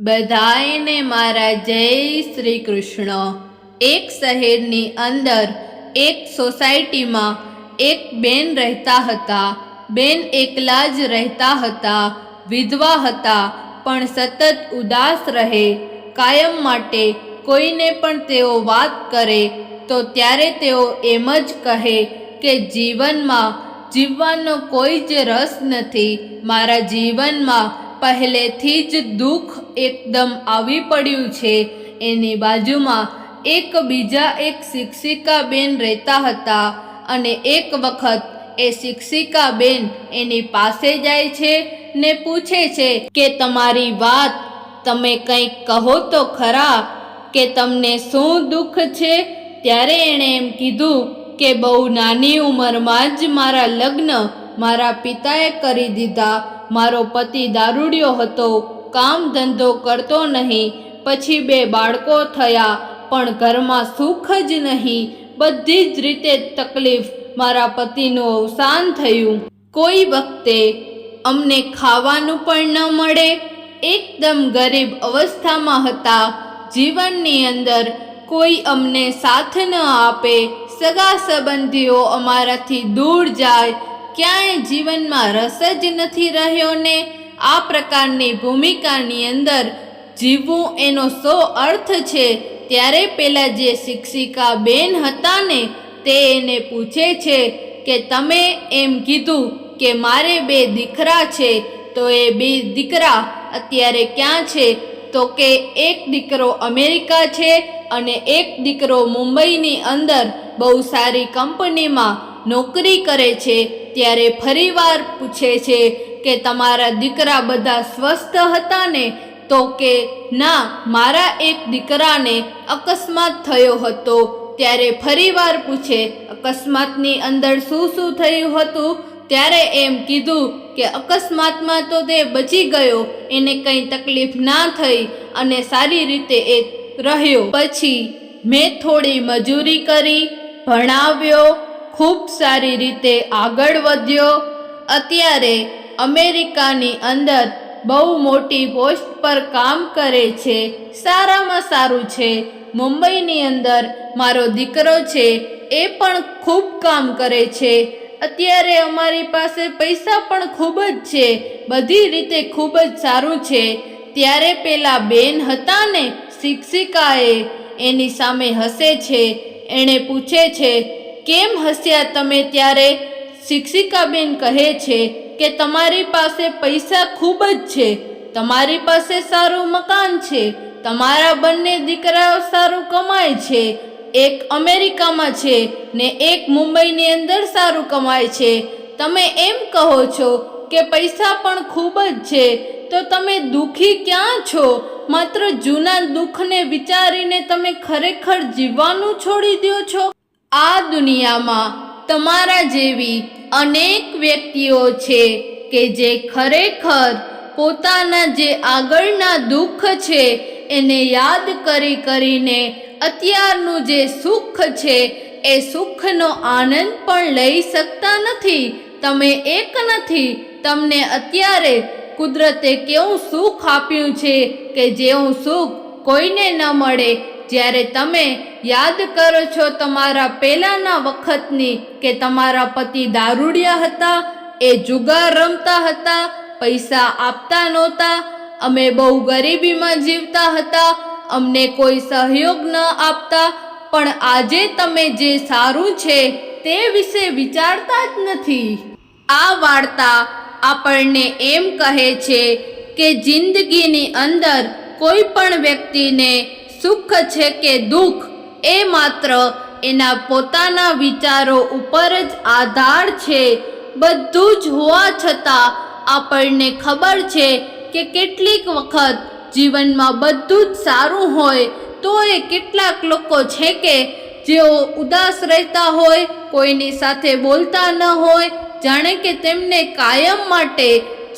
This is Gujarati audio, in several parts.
બધાયને મારા જય શ્રી કૃષ્ણ એક શહેરની અંદર, એક સોસાયટીમાં, એક બેન રહેતા હતા. બેન એકલા જ રહેતા હતા, વિધવા હતા, પણ સતત ઉદાસ રહે. કાયમ માટે કોઈને પણ તેઓ વાત કરે, તો ત્યારે તેઓ એમ જ કહે કે જીવનમાં જીવવાનો કોઈ જ રસ નથી. મારા જીવનમાં પહેલેથી જ દુઃખ એકદમ આવી પડ્યું છે. એની બાજુમાં એક બીજા એક શિક્ષિકા બેન રહેતા હતા અને એક વખત એ શિક્ષિકા બેન એની પાસે જાય છે ને પૂછે છે કે તમારી વાત તમે કંઈક કહો તો ખરા કે તમને શું દુઃખ છે? ત્યારે એણે એમ કીધું કે બહુ નાની ઉંમરમાં જ મારા લગ્ન મારા પિતાએ કરી દીધા મારો પતિ દારૂડિયો હતો, કામ ધંધો કરતો નહીં, પછી બે બાળકો થયા, પણ ઘરમાં સુખ જ નહીં. બધી જ રીતે તકલીફ મારા પતિનું અવસાન થયું. કોઈ વખતે અમને ખાવાનું પણ ન મળે. એકદમ ગરીબ અવસ્થામાં હતા. જીવનની અંદર કોઈ અમને સાથ ન આપે. સગા સંબંધીઓ અમારાથી દૂર જાય. ક્યાંય જીવનમાં રસ જ નથી રહ્યો ને આ પ્રકારની ભૂમિકાની અંદર જીવવું એનો સો અર્થ છે. ત્યારે પેલા જે શિક્ષિકા બેન હતા ને, તે એને પૂછે છે કે, તમે એમ કીધું કે મારે બે દીકરા છે, તો એ બે દીકરા અત્યારે ક્યાં છે? તો કે, એક દીકરો અમેરિકા છે અને એક દીકરો મુંબઈની અંદર બહુ સારી કંપનીમાં નોકરી કરે છે. ત્યારે ફરીવાર પૂછે છે કે તમારા દીકરા બધા સ્વસ્થ હતા ને? તો કે, ના, મારા એક દીકરાને અકસ્માત થયો હતો. ત્યારે ફરીવાર પૂછે, અકસ્માતની અંદર શું શું થયું હતું? ત્યારે એમ કીધું કે, અકસ્માતમાં તો તે બચી ગયો, એને કંઈ તકલીફ ના થઈ અને સારી રીતે એ રહ્યો. પછી મેં થોડી મજૂરી કરી, ભણાવ્યો ખૂબ સારી રીતે આગળ વધ્યો. અત્યારે અમેરિકાની અંદર બહુ મોટી પોસ્ટ પર કામ કરે છે. સારામાં સારું છે. મુંબઈની અંદર મારો દીકરો છે એ પણ ખૂબ કામ કરે છે. અત્યારે અમારી પાસે પૈસા પણ ખૂબ જ છે. બધી રીતે ખૂબ જ સારું છે. ત્યારે પેલા બેન હતા ને શિક્ષિકાએ એની સામે હસે છે. એણે પૂછે છે કેમ હસ્યા તમે ત્યારે? શિક્ષિકાબેન કહે છે કે તમારી પાસે પૈસા ખૂબ જ છે. તમારી પાસે સારું મકાન છે. તમારા બંને દીકરાઓ સારું કમાય છે. એક અમેરિકામાં છે ને એક મુંબઈની અંદર સારું કમાય છે. તમે એમ કહો છો કે પૈસા પણ ખૂબ જ છે. તો તમે દુઃખી ક્યાં છો? માત્ર જૂના દુઃખને વિચારીને તમે ખરેખર જીવવાનું છોડી દો છો? આ દુનિયામાં તમારા જેવી અનેક વ્યક્તિઓ છે કે જે ખરેખર પોતાના જે આગળના દુઃખ છે એને યાદ કરી કરીને અત્યારનું જે સુખ છે એ સુખનો આનંદ પણ લઈ શકતા નથી. તમે એક નથી, તમને અત્યારે કુદરતે કેવું સુખ આપ્યું છે કે જેવું સુખ કોઈને ન મળે જ્યારે તમે યાદ કરો છો તમારા પહેલાંના વખતની કે તમારા પતિ દારૂડિયા હતા, એ જુગાર રમતા હતા, પૈસા આપતા નહોતા, અમે બહુ ગરીબીમાં જીવતા હતા, અમને કોઈ સહયોગ ન આપતા, પણ આજે તમે જે સારું છે તે વિશે વિચારતા જ નથી. આ વાર્તા આપણને એમ કહે છે કે જિંદગીની અંદર કોઈ પણ વ્યક્તિને સુખ છે કે દુઃખ, એ માત્ર એના પોતાના વિચારો ઉપર જ આધાર છે. બધું જ હોવા છતાં આપણને ખબર છે કે કેટલીક વખત જીવનમાં બધું જ સારું હોય તો એ કેટલાક લોકો છે કે જેઓ ઉદાસ રહેતા હોય, કોઈની સાથે બોલતા ન હોય, જાણે કે તેમને કાયમ માટે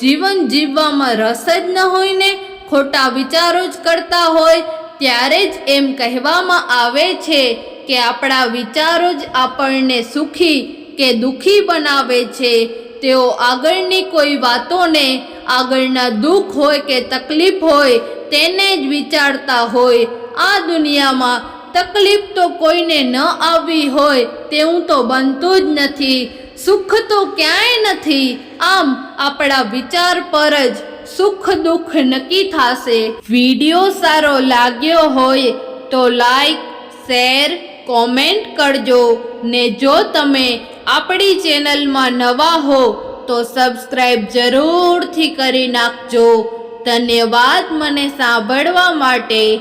જીવન જીવવામાં રસ જ ન હોય ને ખોટા વિચારો જ કરતા હોય ત્યારે જ એમ કહેવામાં આવે છે કે આપણા વિચારો જ આપણને સુખી કે દુઃખી બનાવે છે. તેઓ આગળની કોઈ વાતોને, આગળના દુઃખ હોય કે તકલીફ હોય, તેને જ વિચારતા હોય. આ દુનિયામાં તકલીફ તો કોઈને ન આવવી હોય, તેવું તો બનતું જ નથી. સુખ તો ક્યાંય નથી. આમ આપણા વિચાર પર જ સુખ દુઃખ નક્કી થશે. વીડિયો સારો લાગ્યો હોય તો લાઈક, શેર, કોમેન્ટ કરજો. ને જો તમે આપણી ચેનલમાં નવા હો તો સબસ્ક્રાઈબ જરૂરથી કરી નાખજો. ધન્યવાદ મને સાંભળવા માટે.